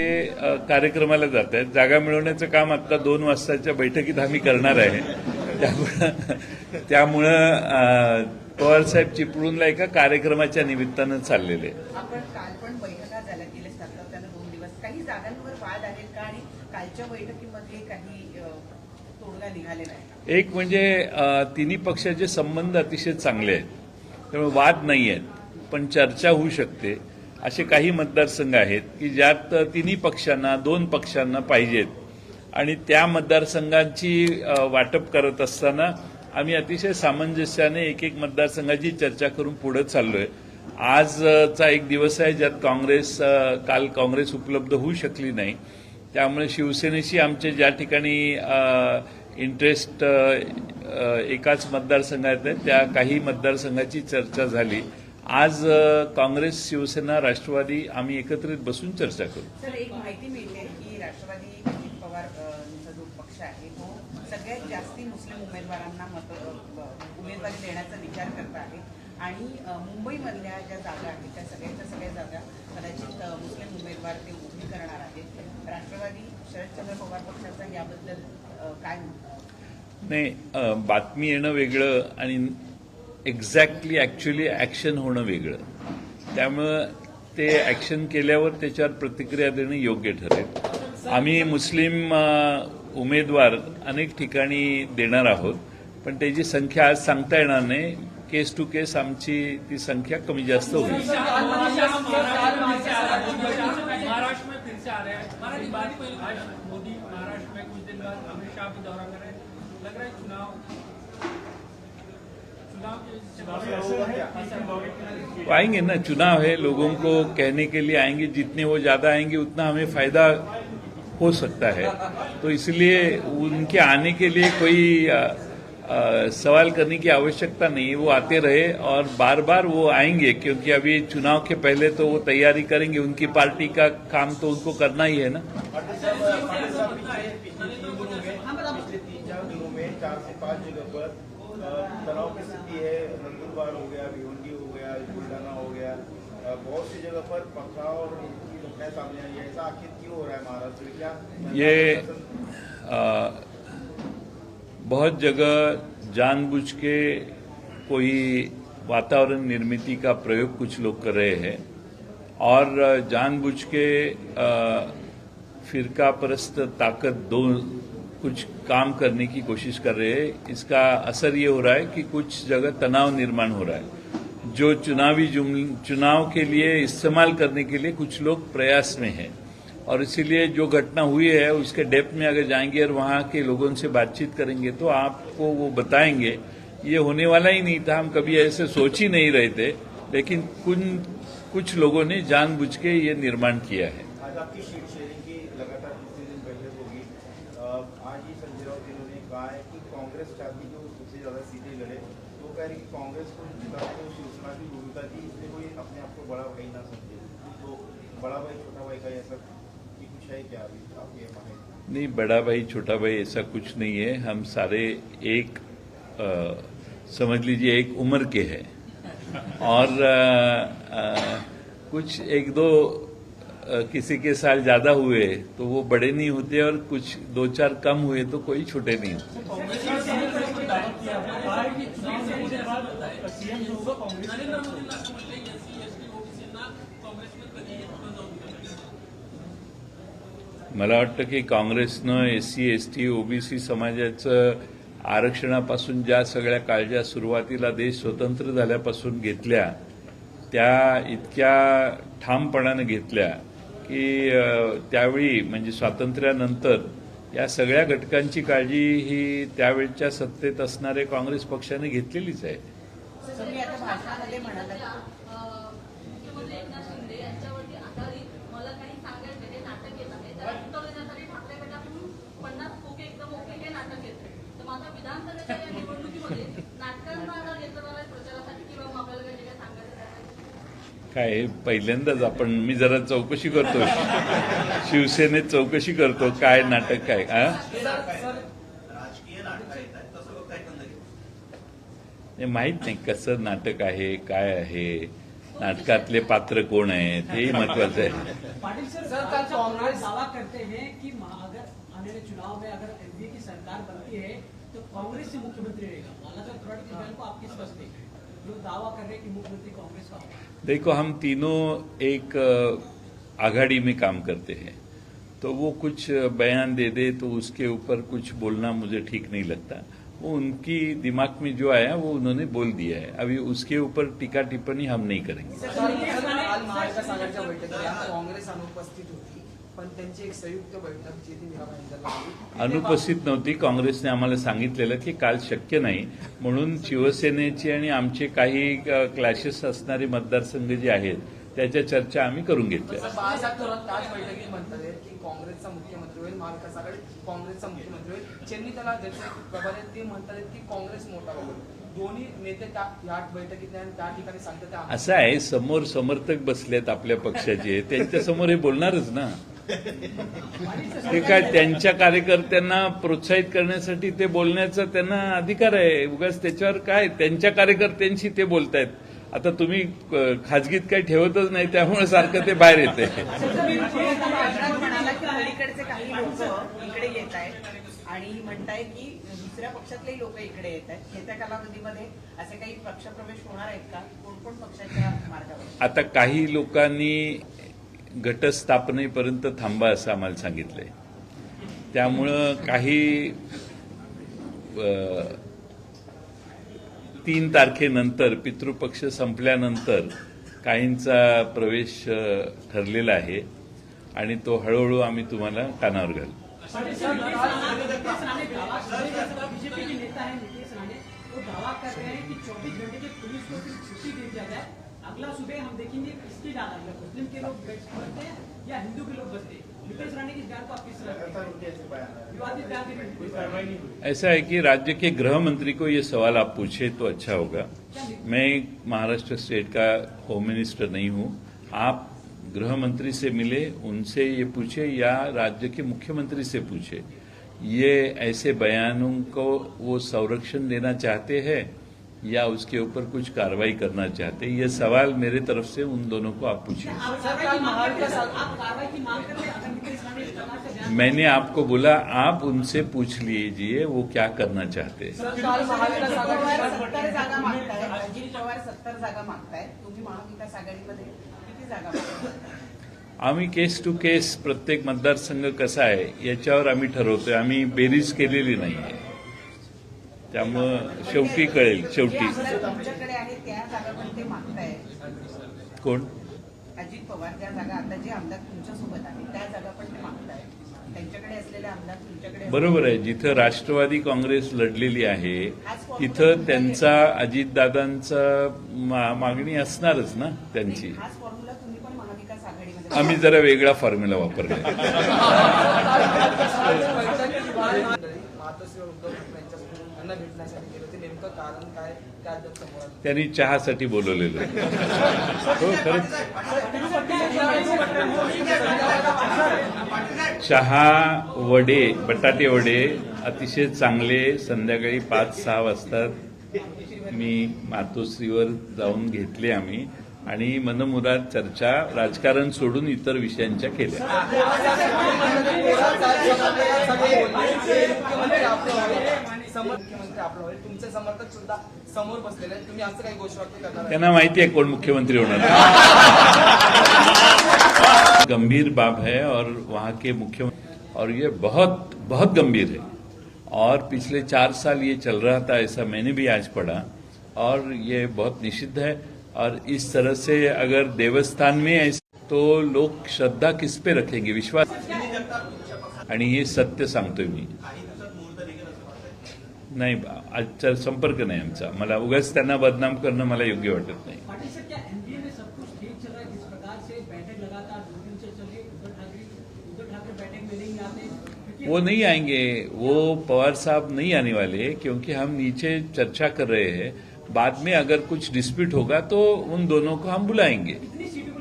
ते कार्यक्रमाला जात आहेत. जागा मिळवण्याचं काम आता दोन वाजताच्या बैठकीत आम्ही करणार आहे. त्यामुळं त्यामुळं अ, पवारसाहेब चिपळूणला एका कार्यक्रमाच्या निमित्तानं चाललेले एक म्हणजे तिन्ही पक्षाचे संबंध अतिशय चांगले आहेत. त्यामुळे वाद नाही आहेत. पण चर्चा होऊ शकते. असे काही मतदारसंघ आहेत की ज्यात तिन्ही पक्षांना दोन पक्षांना पाहिजेत. आणि त्या मतदारसंघांची वाटप करत असताना आम्ही अतिशय सामंजस्याने एक एक मतदारसंघाची चर्चा करून पुढे चाललोय. आजचा एक दिवस आहे ज्यात काँग्रेस काल काँग्रेस उपलब्ध होऊ शकली नाही. त्यामुळे शिवसेनेशी आमचे ज्या ठिकाणी इंटरेस्ट एकाच मतदारसंघात आहे त्या काही मतदारसंघाची चर्चा झाली. आज काँग्रेस शिवसेना राष्ट्रवादी आम्ही एकत्रित बसून चर्चा करू. सर एक माहिती मिळते की राष्ट्रवादी अजित पवार यांचा जो पक्ष आहे तो सगळ्यात जास्ती मुस्लिम उमेदवारांना मत उमेदवारी देण्याचा विचार करत आहे. आणि मुंबईमधल्या ज्या जागा आहेत त्या सगळ्याच्या सगळ्या जागा कदाचित मुस्लिम उमेदवार ते उभी करणार आहेत. राष्ट्रवादी शरदचंद्र पवार पक्षाचा याबद्दल काय? नाही बातमी येणं वेगळं आणि एक्झॅक्टली ॲक्च्युली ॲक्शन होणं वेगळं. त्यामुळं ते ॲक्शन केल्यावर त्याच्यावर प्रतिक्रिया देणं योग्य ठरेल. आम्ही मुस्लिम उमेदवार अनेक ठिकाणी देणार आहोत पण त्याची संख्या आज सांगता येणार नाही. केस टू केस आमची ती संख्या कमी जास्त होईल. महाराष्ट्र आएँगे ना चुनाव है लोगों को कहने के लिए आएँगे जितने वो ज़्यादा आएँगे उतना हमें फ़ायदा हो सकता है। तो इसलिए उनके आने के लिए कोई अ, अ, सवाल करने की आवश्यकता नहीं वो आते रहे और बार बार वो आएँगे क्योंकि अभी चुनाव के पहले तो वो तैयारी करेंगे उनकी पार्टी का काम तो उनको करना ही है ना पिछले तीन चार दिनों में चार से पाँच जगह पर अ, तनाव की स्थिति है नंदुरबार हो गया, भिवंडी हो गया बुल्ढाना हो गया बहुत सी जगह पर पथराव और घटनाएँ सामने आई है। ऐसा आखिर क्यों हो रहा है महाराष्ट्र क्या ये बहुत जगह जानबूझ के कोई वातावरण निर्मिति का प्रयोग कुछ लोग कर रहे हैं और जानबूझ के फिरका परस्त ताकत दो कुछ काम करने की कोशिश कर रहे हैं। इसका असर ये हो रहा है कि कुछ जगह तनाव निर्माण हो रहा है। जो चुनावी चुनाव के लिए इस्तेमाल करने के लिए कुछ लोग प्रयास में हैं। और इसीलिए जो घटना हुई है, उसके डेप्थ में अगर जाएँगे और वहाँ के लोगों से बातचीत करेंगे तो आपको वो बताएँगे, ये होने वाला ही नहीं था। हम कभी ऐसे सोच ही नहीं रहे थे, लेकिन कुछ कुछ लोगों ने जानबूझ के ये निर्माण किया है आज आपकी सीट शेयरिंग की लगातार दूसरे दिन बैठक होगी अ, आज ही संजय राउत कहा है कि कांग्रेस चाहती सबसे ज़्यादा सीटें लड़े। तो कह रही कि कांग्रेस को जिता तो शिवसेना की भूमिका थी इसलिए अपने आप को बड़ा भाई ना समझे। तो बड़ा भाई छोटा भाई का ऐसा कुछ है क्या अभी नहीं बड़ा भाई छोटा भाई ऐसा कुछ नहीं है। हम सारे एक अ, समझ लीजिए एक उम्र के हैं। और अ, अ, कुछ एक दो किसी के साल ज्यादा हुए तो वो बड़े नहीं होते और कुछ दो चार कम हुए तो कोई छोटे नहीं मला वाटतं की काँग्रेसनं S C S T OBC समाजाचं आरक्षणापासून ज्या सगळ्या काळज्या सुरुवातीला देश स्वतंत्र झाल्यापासून घेतल्या त्या इतक्या ठामपणानं घेतल्या की त्यावेळी म्हणजे स्वातंत्र्यानंतर या सगळ्या घटकांची काळजी ही त्यावेळच्या सत्तेत असणाऱ्या काँग्रेस पक्षाने घेतलेलीच आहे. तुम्ही आता भाषणामध्ये म्हणाला मुख्यमंत्री एकनाथ शिंदे यांच्यावरती आधारित मला काही सांगायचे नाटक येत आहे. त्याला उत्तर देण्यासाठी ठाकरे गटाकडून पन्नास खोके एकदम ओके नाटक येते तर माझा विधानसभेच्या या निवडणुकीमध्ये नाटकांना आधार घेतला जाणार प्रचारासाठी किंवा मग आपल्याला काही जे काही सांगायचं आहे काय पहिल्यांदाच आपण मी जरा चौकशी करतो शिवसेनेत चौकशी करतो काय नाटक काय हा हे माहीत नाही कसं नाटक आहे काय आहे नाटकातले पात्र कोण आहेत हेही महत्वाचं आहे. पाटिल सर सर, कल कांग्रेस कांग्रेस- दावा करते हैं कि महा- अगर आने वाले चुनाव में अगर एनडीए की सरकार बनती है तो कांग्रेस से मुख्यमंत्री रहेगा हालांकि थोड़ा इस बयान को आप किस वजह से जो दावा कर रहे हैं कि मुख्यमंत्री कांग्रेस का होगा देखो हम तीनों एक अ, आघाड़ी में काम करते हैं तो वो कुछ बयान दे दे तो उसके ऊपर कुछ बोलना मुझे ठीक नहीं लगता वो उनकी दिमाग में जो आया वो उन्होंने बोल दिया है अभी उसके ऊपर टीका टिप्पणी हम नहीं करेंगे पण त्यांची एक संयुक्त बैठक जी ती मीरा भाईंदरला झाली. तिथे अनुपस्थित नव्हती. काँग्रेसने आम्हाला सांगितलेलं की काल शक्य नाही. म्हणून शिवसेनेची आणि आमचे काही क्लॅशेस असणारे मतदारसंघ जे आहेत त्याच्या चर्चा आम्ही करून घेतल्या. सर, बाळासाहेब थोरात त्याच बैठकीत म्हणतात आहेत की काँग्रेसचा मुख्यमंत्री होईल महाविकास आघाडी काँग्रेसचा मुख्यमंत्री होईल. ज्यांनी त्याला ज्याचे प्रभारी आहेत ते म्हणतात आहेत की काँग्रेस मोठा होईल दोन्ही नेते त्या या बैठकीत आणि त्या ठिकाणी सांगतात ते आम्हाला- असं आहे समोर समर्थक बसलेत आपल्या पक्षाचे. त्यांच्यासमोर हे बोलणारच ना. ते काय त्यांच्या कार्यकर्त्यांना प्रोत्साहित करण्यासाठी ते बोलण्याचा त्यांना अधिकार आहे. उगाच त्याच्यावर काय? त्यांच्या कार्यकर्त्यांशी ते बोलतायत. आता तुम्ही खाजगीत काही ठेवतच नाही त्यामुळे सारखं ते बाहेर येते. आणि म्हणताय की दुसऱ्या पक्षातले लोक इकडे येत आहेत येत्या कालावधीमध्ये असे काही पक्षप्रवेश होणार आहेत का कोण कोण पक्षाच्या मार्गावर आता काही लोकांनी घटस्थापनेपर्यंत थांबा असं आम्हाला सांगितलंय. त्यामुळं काही तीन तारखेनंतर पितृपक्ष संपल्यानंतर काहींचा प्रवेश ठरलेला आहे आणि तो हळूहळू आम्ही तुम्हाला कानावर घालू. अगला सुबह हम देखेंगे किसकी डाला है मुस्लिम के लोग बचते हैं या हिंदू के लोग बचते हैं। ऐसा है कि राज्य के गृह मंत्री को ये सवाल आप पूछे तो अच्छा होगा। मैं महाराष्ट्र स्टेट का होम मिनिस्टर नहीं हूँ। आप गृह मंत्री से मिले उनसे ये पूछे या राज्य के मुख्यमंत्री से पूछे। ये ऐसे बयानों को वो संरक्षण देना चाहते हैं या उसके ऊपर कुछ कार्रवाई करना चाहते हैं? ये सवाल मेरे तरफ से उन दोनों को आप पूछिए। आप कार्रवाई की मांग करते हैं आप कार्रवाई की मांग करते हैं अगर नीतीश राणे इस प्रकार से बयान मैंने आपको बोला आप उनसे पूछ लीजिए वो क्या करना चाहते हैं। सर काल महाविकास अजित पवार आघाडी सत्तर जागा मागतायत अजित पवार सत्तर जागा मागतायत तुम्ही महाविकास आघाडीमध्ये किती जागा मागताय आम्ही केस टू केस प्रत्येक मतदारसंघ कसा आहे याच्यावर आम्ही ठरवतोय आम्ही बेरीज केलेली नाही आहे त्यामुळं शेवटी कळेल शेवटी. आमदार तुमच्याकडे आहेत त्या जागा पण ते मागतायत कोण? अजित पवार त्या जागा आता जे आमदार तुमच्यासोबत आहेत त्या जागा पण ते मागतायत त्यांच्याकडे असलेले आमदार तुमच्याकडे बरोबर आहे जिथं राष्ट्रवादी काँग्रेस लढलेली आहे तिथं त्यांचा अजितदादांचा मा- मागणी असणारच ना त्यांची. आम्ही जरा वेगळा फॉर्म्युला वापरला भेटण्यासाठी गेले होते नेमकं कारण काय त्या अद्याप समोर आलं त्यांनी चहासाठी बोलवलेलं हो खरंच. चहा वडे बटाटे वडे अतिशय चांगले संध्याकाळी पाच सहा वाजता मी मातोश्रीवर जाऊन घेतले आम्ही आणि मनमुराद चर्चा राजकारण सोडून इतर विषयांच्या केल्या. मुख्यमंत्री आपलं मुख्यमंत्री आपलं. होईल तुमचे समर्थक सुद्धा समोर बसलेले आहेत. तुम्ही असं काही घोषवाक्य करणार त्यांना माहिती आहे कोण मुख्यमंत्री होणार गंभीर बात है और वहाँ के मुख्यमंत्री और ये बहुत बहुत गंभीर है। और पिछले चार साल ये चल रहा था ऐसा मैंने भी आज पढ़ा। और ये बहुत निषिद्ध है। और इस तरह से अगर देवस्थान में ऐसे तो लोग श्रद्धा किस पे रखेंगे? विश्वास आणि हे सत्य सांगतोय मी. नाही आजचा संपर्क नाही आमचा मला उगाच त्यांना बदनाम करणं मला योग्य वाटत नाही। पाटिल सर क्या एनडीए में सब कुछ ठीक चल रहा है? जिस प्रकार से बैठक लगातार दो दिन से चल? रही है उद्धव ठाकरे उद्धव ठाकरे बैठक में नहीं आते। क्योंकि वो नहीं आएंगे। वो पवार साहब नहीं आने वाले क्योंकि हम नीचे चर्चा कर रहे हैं। बाद में अगर कुछ डिस्प्यूट होगा तो उन दोनों को हम बुलाएंगे। कितनी सीटों को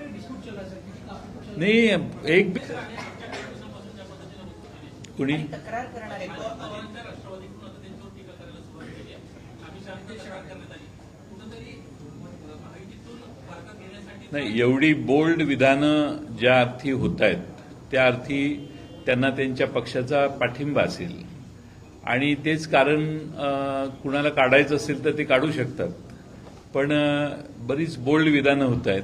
नाही एवढी बोल्ड विधानं ज्या अर्थी होत आहेत त्या अर्थी त्यांना त्यांच्या पक्षाचा पाठिंबा असेल. आणि तेच कारण कुणाला काढायचं असेल तर ते काढू शकतात. पण बरीच बोल्ड विधानं होत आहेत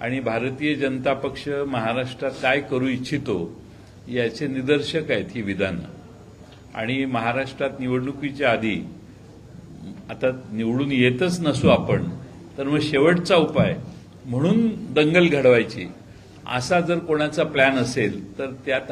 आणि भारतीय जनता पक्ष महाराष्ट्रात काय करू इच्छितो याचे निदर्शक आहेत ही विधानं. आणि महाराष्ट्रात निवडणुकीच्या आधी आता निवडून येतच नसू आपण तर मग शेवटचा उपाय म्हणून दंगल घडवायची. असा जर कोणाचा प्लॅन असेल तर त्यात